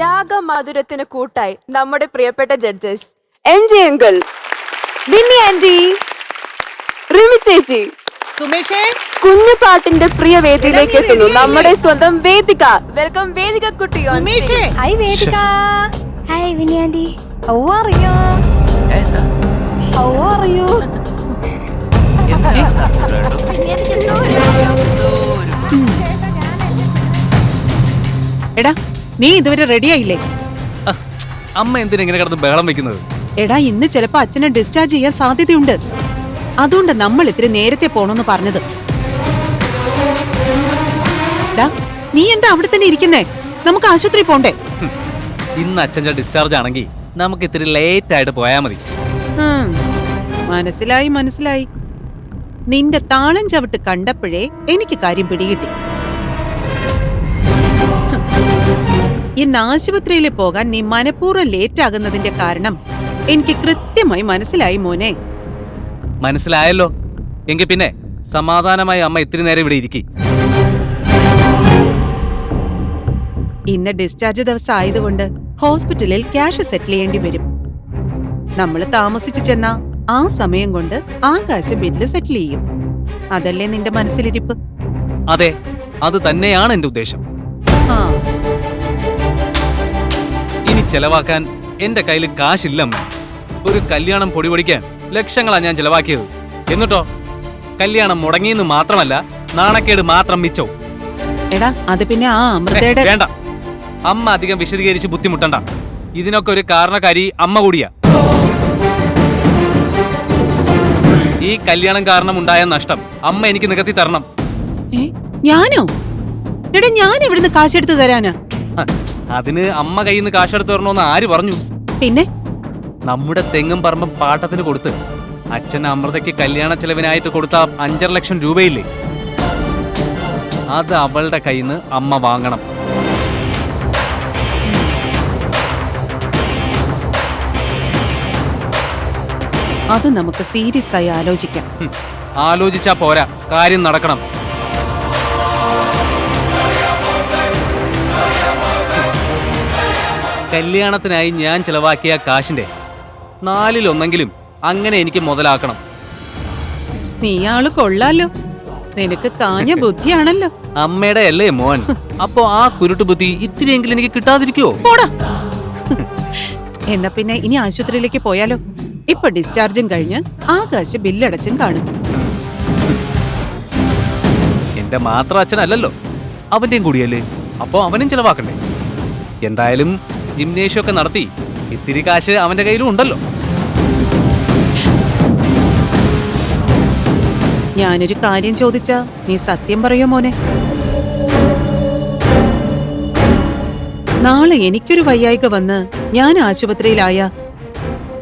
രാഗമാധുരത്തിന് കൂട്ടായി നമ്മുടെ പ്രിയപ്പെട്ട judges M G uncle Binny aunty Rimi ചേച്ചി. സുമേഷേ. കുഞ്ഞു പാട്ടിന്റെ പ്രിയ വേദിയിലേക്ക് എത്തുന്നു. നമ്മുടെ സ്വന്തം വേദിക. വെൽക്കം വേദിക കുട്ടി സുമേഷേ. Hi Vedika. Hi Vini aunty how are you how are you എടാ നീ ഇതുവരെ റെഡിയായില്ലേ അമ്മ എന്തിനാ ഇങ്ങനെ കിടന്ന് ബഹളം വെക്കുന്നത്? എടാ ഇന്ന് ചിലപ്പോ അച്ഛനെ ഡിസ്ചാർജ് ചെയ്യാൻ സാധ്യതയുണ്ട്. അതുകൊണ്ട് നമ്മൾ ഇത്തിരി നേരത്തെ പോണെന്ന് പറഞ്ഞത്. നീ എന്താ അവിടെ തന്നെ ഇരിക്കുന്നേ? നമുക്ക് ആശുപത്രി പോണ്ടേ? ഇന്ന് അച്ഛന്റെ ഡിസ്ചാർജ് ആണെങ്കിൽ നമുക്ക് ഇത്തിരി ലേറ്റ് ആയിട്ട് പോയാൽ മതി. മനസ്സിലായി മനസ്സിലായി. നിന്റെ താളം ചവിട്ട് കണ്ടപ്പോഴേ എനിക്ക് കാര്യം പിടികിട്ടി. ഇന്ന് ആശുപത്രിയിൽ പോകാൻ നീ മനഃപൂർവം ലേറ്റ് ആകുന്നതിന്റെ കാരണം എനിക്ക് കൃത്യമായി മനസ്സിലായി മോനെ. മനസ്സിലായല്ലോ. എങ്കിൽ പിന്നെ സമാധാനമായി അമ്മ ഇത്തിരി നേരം ഇവിടെ ഇരിക്കി. ഇന്ന് ഡിസ്ചാർജ് ദിവസം ആയതുകൊണ്ട് ഹോസ്പിറ്റലിൽ ക്യാഷ് സെറ്റിൽ ചെയ്യേണ്ടി വരും. നമ്മൾ താമസിച്ചു ചെന്ന ആ സമയം കൊണ്ട് ആ കാശ് ബില്ല് സെറ്റിൽ ചെയ്യും. അതല്ലേ നിന്റെ മനസ്സിലിരിപ്പ്? അതെ അത് തന്നെയാണ് എന്റെ ഉദ്ദേശം. ആ ചെലവാക്കാൻ എന്റെ കയ്യിൽ കാശില്ല അമ്മ ഒരു കല്യാണം പൊടിപൊടിക്കാൻ ലക്ഷങ്ങളാ ഞാൻ ചെലവാക്കിയത്. എന്നിട്ടോ? കല്യാണം മുടങ്ങിയെന്ന് മാത്രമല്ല നാണക്കേട് മാത്രം മിച്ചോ? എടാ അത് പിന്നെ ആ അമൃതയുടെ വേണ്ട. അമ്മ അധികം വിശദീകരിച്ച് ബുദ്ധിമുട്ടണ്ട. ഇതിനൊക്കെ ഒരു കാരണക്കാരി അമ്മ കൂടിയാ. ഈ കല്യാണം കാരണം ഉണ്ടായ നഷ്ടം അമ്മ എനിക്ക് നികത്തി തരണം. ഏ, ഞാനോ? എടാ ഞാൻ ഇവിടുന്ന് കാശെടുത്ത് തരാനാ? ഹ, അതിന് അമ്മ കയ്യിൽ നിന്ന് കാശെടുത്ത് തരണമെന്ന് ആര് പറഞ്ഞു? പിന്നെ? നമ്മുടെ തെങ്ങും പറമ്പ് പാട്ടത്തിന് കൊടുത്ത്. അച്ഛൻ അമൃതയ്ക്ക് കല്യാണ ചെലവിനായിട്ട് കൊടുത്ത അഞ്ചര ലക്ഷം രൂപയില്ലേ? അത് അവളുടെ കയ്യിൽ നിന്ന് അമ്മ വാങ്ങണം. അത് നമുക്ക് സീരിയസ് ആയി ആലോചിക്കാം. ആലോചിച്ചാ പോരാ. കാര്യം നടക്കണം. കല്യാണത്തിനായി ഞാൻ ചിലവാക്കിയ കാശിന്റെ നാലിലൊന്നെങ്കിലും അങ്ങനെ എനിക്ക് മുതലാക്കണം. നീ ആൾ കൊള്ളാലോ. നിനക്ക് കാഞ്ഞ ബുദ്ധിയാണല്ലോ. അമ്മയുടെ അല്ലേ മോൻ? അപ്പോ ആ കുരുട്ട് ബുദ്ധി ഇത്തിരിയെങ്കിലും എനിക്ക് കിട്ടാതിരിക്കോ പോടാ. എന്നാ പിന്നെ ഇനി ആശുപത്രിയിലേക്ക് പോയാലോ? ഇപ്പൊ ഡിസ്ചാർജും കഴിഞ്ഞ് ആകാശ് ബില്ലടച്ചും കാണും. എന്റെ മാത്രം അച്ഛനല്ലല്ലോ. അവന്റെയും കൂടിയല്ലേ. അപ്പോ അവനും ചിലവാക്കണ്ടേ. എന്തായാലും ജിംനേഷ്യം ഒക്കെ നടത്തി. ഇത്തിരി കാശ് അവന്റെ കയ്യിലും ഉണ്ടല്ലോ. ഞാനൊരു കാര്യം ചോദിച്ചാ നീ സത്യം പറയോ മോനെ? നാളെ എനിക്കൊരു വയ്യായിക വന്ന് ഞാൻ ആശുപത്രിയിലായ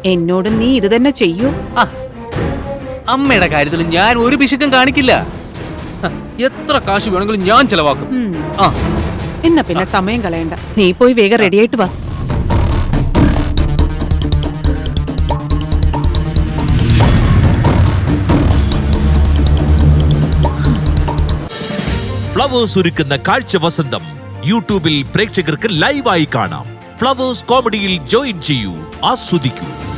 എന്നോട് നീ ഇത് തന്നെ ചെയ്യൂ. അമ്മയുടെ കാര്യത്തിൽ ഞാൻ ഒരു പിശുക്കം കാണിക്കില്ല. എത്ര കാശ് വേണമെങ്കിലും ഞാൻ ചെലവാക്കും. ആ. എന്നാ പിന്നെ സമയം കളയണ്ട. നീ പോയി വേഗം റെഡിയായിട്ട് വാ. ഫ്ലവേഴ്സ് ഒരുക്കുന്ന കാഴ്ച വസന്തം. യൂട്യൂബിൽ പ്രേക്ഷകർക്ക് ലൈവായി കാണാം. ഫ്ലവേഴ്സ് കോമഡിയിൽ ജോയിൻ ചെയ്യൂ. ആസ്വദിക്കൂ.